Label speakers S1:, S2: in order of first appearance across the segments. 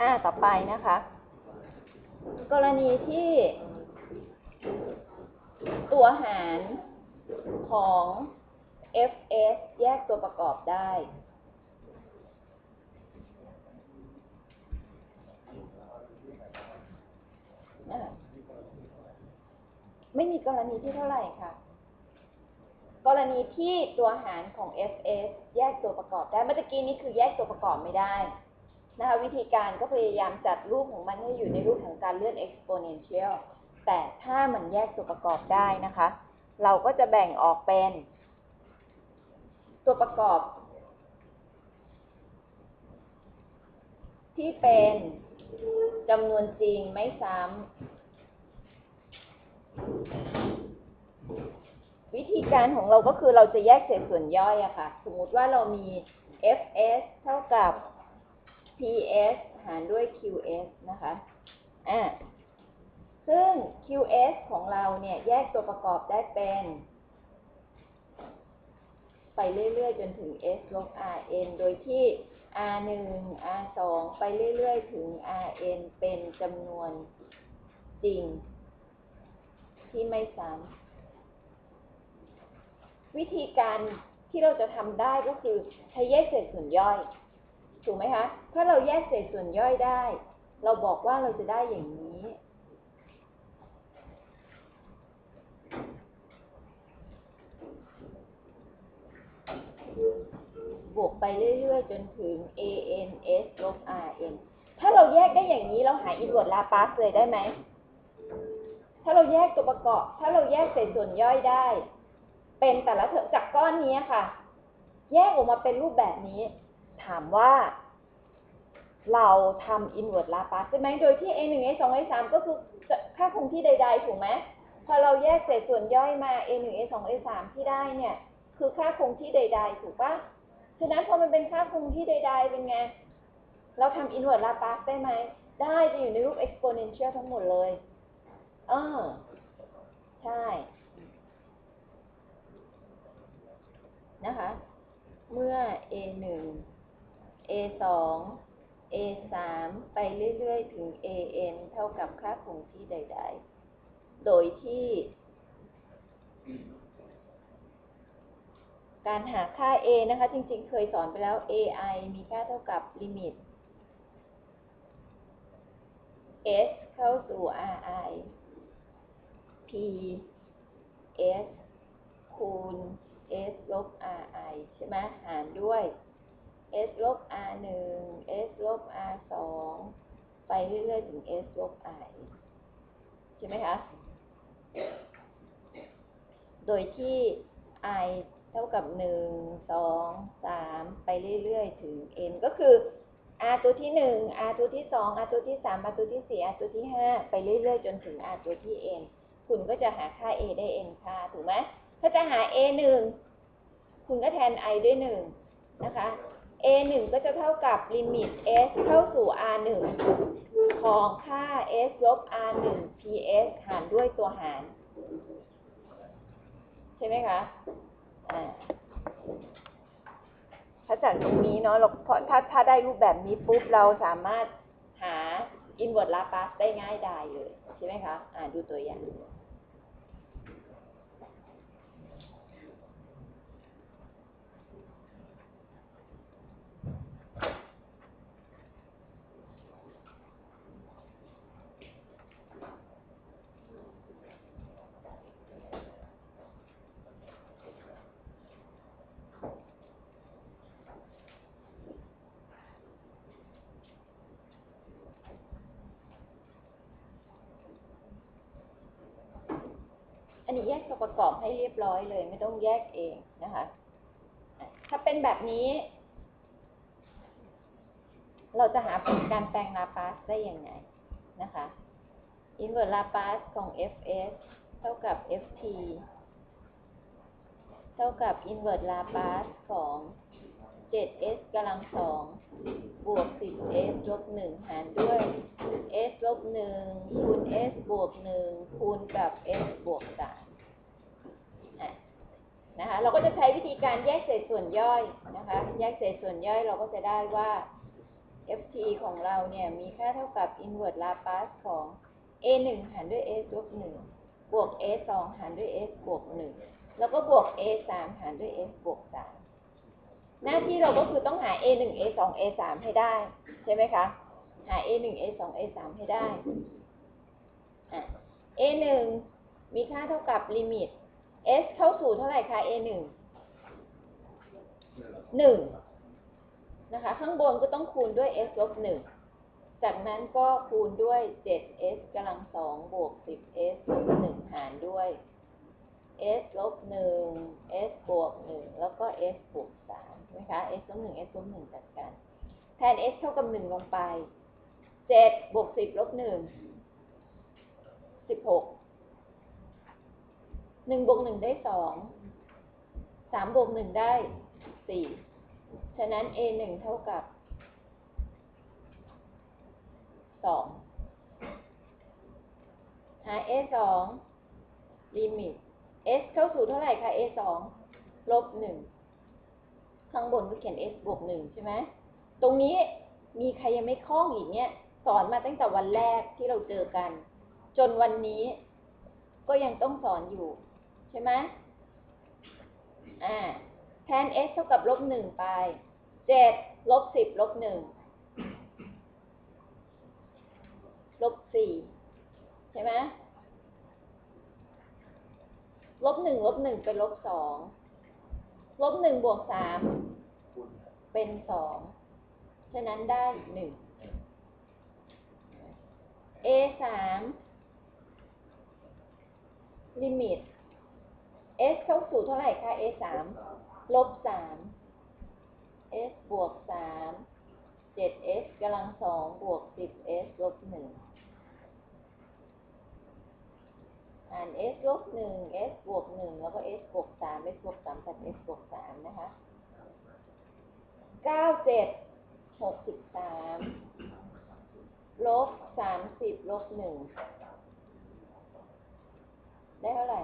S1: อ่าต่อไปนะคะ กรณีที่ ตัวหารของ fs แยกตัวประกอบได้ ไม่มีกรณีที่เท่าไหร่ค่ะ กรณีที่ตัวหารของ fs แยกตัวประกอบได้ เมื่อกี้นี้คือแยกตัวประกอบไม่ได้ นะคะวิธีการก็พยายามจัดรูปของมันให้อยู่ในรูปของการเลื่อน exponential แต่ถ้ามันแยกตัวประกอบได้นะคะ เราก็จะแบ่งออกเป็น ตัวประกอบ ที่เป็นจำนวนจริงไม่ซ้ำวิธีการของเราก็คือเราจะแยกเศษส่วนย่อยอะค่ะ สมมติว่าเรามี fs เท่ากับ ps หารด้วย qs นะคะ อ่า ซึ่ง qs ของเราเนี่ย แยกตัวประกอบได้เป็น ไปเรื่อยๆ จนถึง s ลบ rn โดยที่ r1 r2 ไปเรื่อยๆ ถึง rn เป็นจำนวนจริง ที่ไม่ซ้ำวิธีการที่เราจะทำได้ก็คือใช้แยกเศษส่วนย่อย ถูกไหมคะ ถ้าเราแยกเศษส่วนย่อยได้ เราบอกว่าเราจะได้อย่างนี้ บวกไปเรื่อยๆ จนถึง ans ลบ rn ถ้าเราแยกได้อย่างนี้เราหาอินเวอร์ตลาปาสเลยได้ไหม ถ้าเราแยกตัวประกอบ ถ้าเราแยกเศษส่วนย่อยได้ เป็นแต่ละเทอมจากก้อนนี้ค่ะ แยกออกมาเป็นรูปแบบนี้ามว่าเราทำอินเวอร์ตลาปาสใช่ไหมโดยที่ a 1 a 2 a 3ก็คือค่าคงที่ใด ๆ ถูกไหม พอเราแยกเศษส่วนย่อยมา a 1 a 2 a 3ที่ได้เนี่ย คือค่าคงที่ใด ๆ ถูกปะฉะนั้นพอมันเป็นค่าคงที่ใด ๆ เป็นไง เราทำอินเวอร์ตลาปาสได้ไหม ได้จะอยู่ในรูป exponential ทั้งหมดเลยเออใช่ นะคะ เมื่อ a 1 a 2 a 3ไปเรื่อยๆ ถึง an เท่ากับค่าคงที่ใด ๆ โดยที่ การหาค่า a นะคะ จริง ๆ เคยสอนไปแล้ว ai มีค่าเท่ากับลิมิต s เข้าสู่ ri p s คูณ s ลบ ri ใช่ไหมหารด้วย s ลบ r 1 s ลบ r 2ไปเรื่อยๆ ถึง s ลบ i ใช่ไหมคะ โดยที่ i เท่ากับ 1 2 3 ไปเรื่อยๆ ถึง n ก็คือ r ตัวที่ 1 r ตัวที่ 2 r ตัวที่ 3 r ตัวที่ 4 r ตัวที่ 5 ไปเรื่อยๆ จนถึง r ตัวที่ n คุณก็จะหาค่า a ได้ n ค่า ถูกไหม ถ้าจะหา a 1 คุณก็แทน i ด้วย 1 นะคะ a 1ก็จะเท่ากับลิมิต s เข้าสู่ r 1ของค่า s ลบ r 1 ps หารด้วยตัวหาร ใช่ไหมคะอ่าถ้าจากตรงนี้เนาะเราพอถ้าถ้าได้รูปแบบนี้ปุ๊บ เราสามารถหา inverse Laplace ได้ง่ายดายเลย ใช่ไหมคะ อ่าดูตัวอย่าง อันนี้แยกตัวประกอบให้เรียบร้อยเลย ไม่ต้องแยกเองนะคะ ถ้าเป็นแบบนี้ เราจะหาผลการแปลงลาปาสได้ยังไงนะคะอินเวอร์ลาปาสของ fs เท่ากับ ft เท่ากับอินเวอร์ลาปาสของ 7s กำลังสองบวก 10s ลบ1หารด้วย s ลบ1คูณ s บวก 1 คูณกับ s บวก3นะคะ เราก็จะใช้วิธีการแยกเศษส่วนย่อยนะคะ แยกเศษส่วนย่อยเราก็จะได้ว่า ft ของเราเนี่ยมีค่าเท่ากับ inverse Laplace ของ a 1หารด้วย s ลบ1บวก a 2หารด้วย s บวก1แล้วก็บวก a 3หารด้วย s บวก3 หน้าที่เราก็คือต้องหา a 1 a 2 a 3ให้ได้ ใช่ไหมคะ หา a 1 a 2 a 3ให้ได้ a 1มีค่าเท่ากับลิมิต s เข้าสู่เท่าไหร่คะ a 1 1นะคะ ข้างบนก็ต้องคูณด้วย s ลบ1จากนั้นก็คูณด้วย 7s กำลัง2บวก 10s ลบ1หารด้วย s ลบ1 s บวก 1 แล้วก็ s บวก 3 ใช่ไหมคะ s ลบ1 s ลบ1จัดกัน แทน s เท่ากับ1ลงไป7บวก10ลบ1 16 1บวก1ได้2 3บวก1ได้4ฉะนั้น a 1เท่ากับ2หา a 2ลิมิต s เข้าสู่เท่าไหร่คะ a 2ลบ1 ข้างบนก็เขียน s บวก1ใช่ไหมตรงนี้มีใครยังไม่คล่องอีกเนี่ยสอนมาตั้งแต่วันแรกที่เราเจอกัน จนวันนี้ก็ยังต้องสอนอยู่ ใช่ไหมอ่าแทน s เท่ากับลบหนึ่งไปเจ็ดลบสิบลบหนึ่งลบสี่ใช่ไหมลบหนึ่งลบหนึ่งเป็นลบสอง ลบหนึ่งบวกสามเป็นสองฉะนั้นได้หนึ่ง a สามลิมิต s เข้าสู่เท่าไหร่คะ a สามลบสาม s บวกสามเจ็ด s กำลังสองบวกสิบ s ลบหนึ่ง อ่าน s ลบหนึ่ง s บวกหนึ่งแล้วก็ s บวกสาม s บวกสามตัด s บวกสามนะคะเก้าเจ็ดหกสิบสามลบสามสิบลบหนึ่งได้เท่าไหร่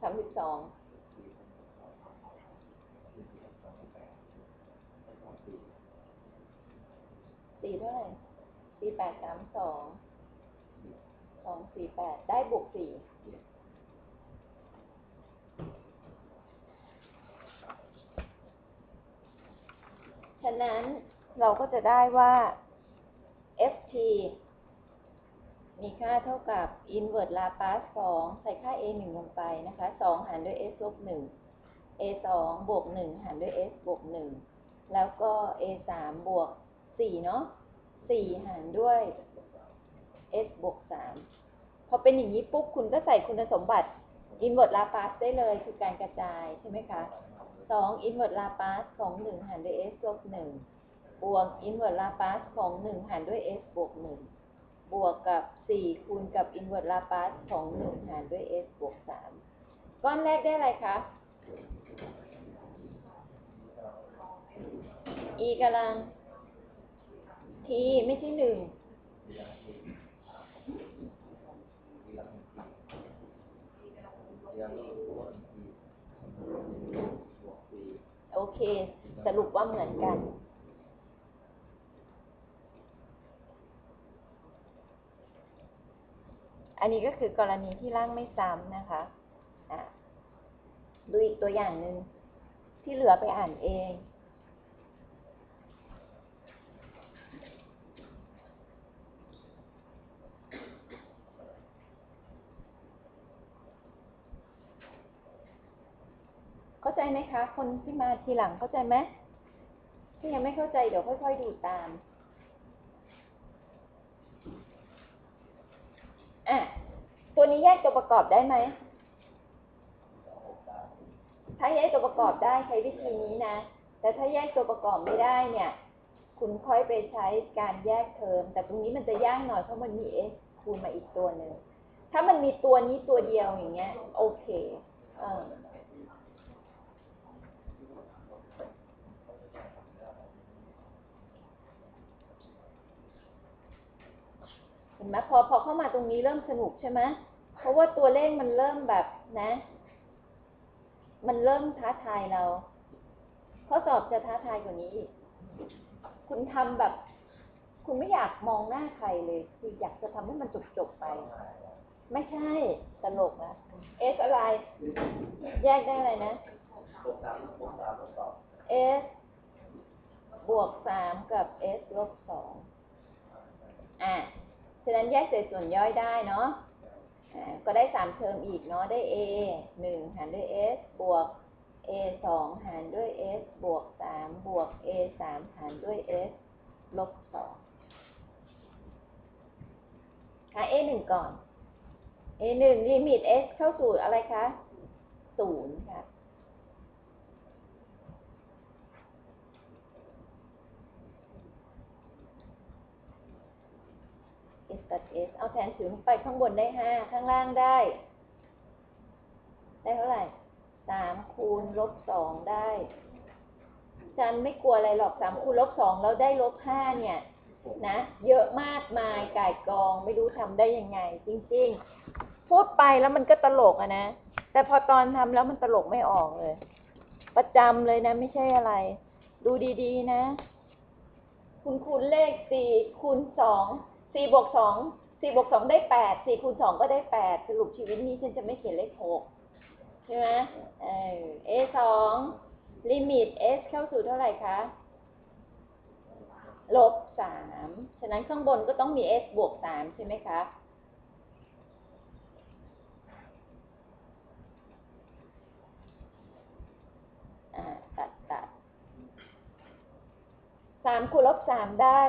S1: สามสิบสองสี่เท่าไหร่ สี่แปดสามสองสองสี่แปดได้บวกสี่ฉะนั้นเราก็จะได้ว่า ft มีค่าเท่ากับ inverse Laplace 2 ใส่ค่า a 1ลงไปนะคะ 2 หารด้วย s ลบ1 a 2บวก 1 หารด้วย s บวก 1 แล้วก็ a 3บวก 4 เนาะ 4หารด้วย s บวก3พอเป็นอย่างนี้ปุ๊บคุณก็ใส่คุณสมบัติ inverse Laplace ได้เลยคือการกระจายใช่ไหมคะ2 inverse Laplace ของ1หารด้วย s ลบ1บวก inverse Laplace ของ1หารด้วย s บวก1บวกกับ4คูณกับ inverse Laplace ของ1หารด้วย s บวก3ก้อนแรกได้อะไรคะ e กำลัง t ไม่ใช่1โอเค สรุปว่าเหมือนกัน อันนี้ก็คือกรณีที่ร่างไม่ซ้ำนะคะะดูอีกตัวอย่างหนึ่งที่เหลือไปอ่านเอง เข้าใจไหม คะคนที่มาทีหลังเข้าใจไหมที่ยังไม่เข้าใจเดี๋ยวค่อย ๆ ดูตามอะตัวนี้แยกตัวประกอบได้ไหมถ้าแยกตัวประกอบได้ใช้วิธีนี้นะ แต่ถ้าแยกตัวประกอบไม่ได้เนี่ย คุณค่อยไปใช้การแยกเทอม แต่ตรงนี้มันจะยากหน่อยเพราะมันมี s คูณมาอีกตัวหนึ่ง ถ้ามันมีตัวนี้ตัวเดียวอย่างเงี้ย โอเค เออ เห็นไหมพอพอเข้ามาตรงนี้เริ่มสนุกใช่ไหมเพราะว่าตัวเลขมันเริ่มแบบนะ มันเริ่มท้าทายเรา ข้อสอบจะท้าทายกว่านี้อีกคุณทำแบบ คุณไม่อยากมองหน้าใครเลย คืออยากจะทำให้มันจบๆไป ไม่ใช่ตลกนะเอสอะไร แยกได้อะไรนะ s บวกสามกับ s ลบสองอะ ฉะนั้นแยกเศษส่วนย่อยได้เนาะก็ได้สามเทอมอีกเนาะ ได้ a หนึ่งหารด้วย s บวก a สองหารด้วย s บวกสามบวก a สามหารด้วย s ลบสองหา a หนึ่งก่อน a หนึ่งลิมิต s เข้าสู่อะไรคะศูนย์ค่ะ s ตัด s เอาแทนศูนย์ไปข้างบนได้ห้าข้างล่างได้ ได้เท่าไหร่สามคูณลบสองได้จันไม่กลัวอะไรหรอกสามคูณลบสองแล้วได้ลบห้าเนี่ยนะเยอะมากมายก่ายกองไม่รู้ทำได้ยังไง จริง ๆ พูดไปแล้วมันก็ตลกอะนะ แต่พอตอนทำแล้วมันตลกไม่ออกเลย ประจำเลยนะ ไม่ใช่อะไร ดูดีๆนะ คุณคูณเลขสี่คูณสอง สี่บวกสองสี่บวกสองได้แปดสี่คูณสองก็ได้แปดสรุปชีวิตนี้ฉันจะไม่เขียนเลขหกใช่ไหมเออ a สองลิมิต s เข้าสู่เท่าไหร่คะ ลบสามฉะนั้นข้างบนก็ต้องมี s บวกสามใช่ไหมคะ ตัดตัดสามคูณลบสามได้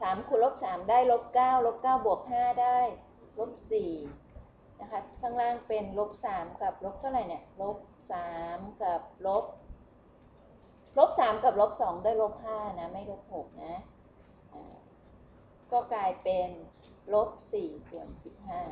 S1: สามคูณลบสามได้ลบเก้าลบเก้าบวกห้าได้ลบสี่นะคะข้างล่างเป็นลบสามกับลบเท่าไหร่เนี่ยลบสามกับลบลบสามกับลบสองได้ลบห้านะไม่ลบหกนะก็กลายเป็นลบสี่ส่วนสิบห้า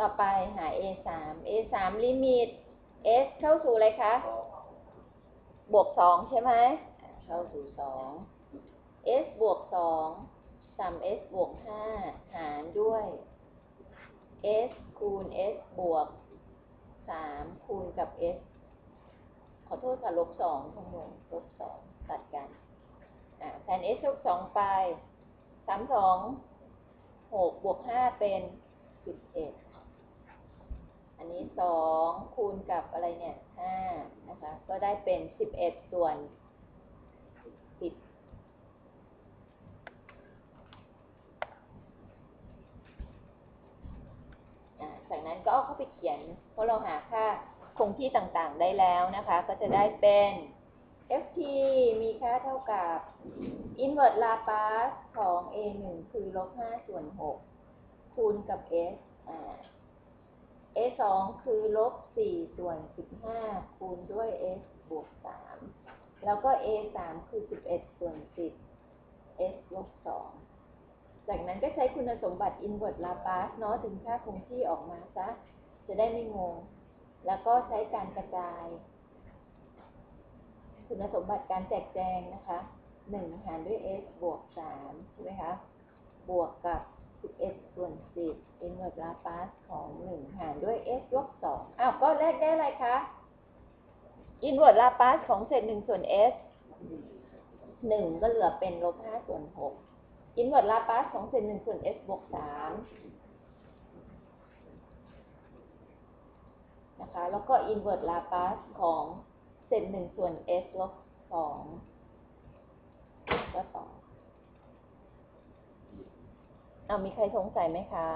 S1: ต่อไปหา a สาม a สามลิมิต s เข้าสู่อะไรคะ บวกสองใช่ไหม เข้าสู่สอง s บวกสองสาม s บวกห้าหารด้วย s คูณ s บวกสามคูณกับ s ขอโทษค่ะลบสองทั้งหมดลบสองตัดกันแทน s ลบสองไปสามสองหกบวกห้าเป็นสิบเอ็ดอันนี้สองคูณกับอะไรเนี่ยห้านะคะ ก็ได้เป็นสิบเอ็ดส่วนสิบอ่าจากนั้นก็เอาเข้าไปเขียน เพราะเราหาค่าคงที่ต่างๆได้แล้วนะคะ ก็จะได้เป็น ft มีค่าเท่ากับ inverse Laplace ของ a 1คือลบ5ส่วน 6 คูณกับ s a สองคือลบสี่ส่วนสิบห้าคูณด้วย s บวกสามแล้วก็ a สามคือสิบเอ็ดส่วนสิบ s ลบสองจากนั้นก็ใช้คุณสมบัติ inverse Laplace เนาะถึงค่าคงที่ออกมาซะ จะได้ไม่งง แล้วก็ใช้การกระจาย คุณสมบัติการแจกแจงนะคะหนึ่งหารด้วย s บวกสามใช่ไหมคะ บวกกับ 11 ส่วน 10 inverse Laplace ของ 1 หารด้วย s ลบ2อ้าว ก็แรกได้อะไรคะ inverse Laplace ของเศษ1ส่วน s 1 ก็เหลือเป็นลบ5ส่วน 6 inverse Laplace ของเศษ1ส่วน s บวก3 นะคะ แล้วก็ inverse Laplace ของเศษ1ส่วน s ลบ2ก็2เอามีใครสงสัยไหมคะ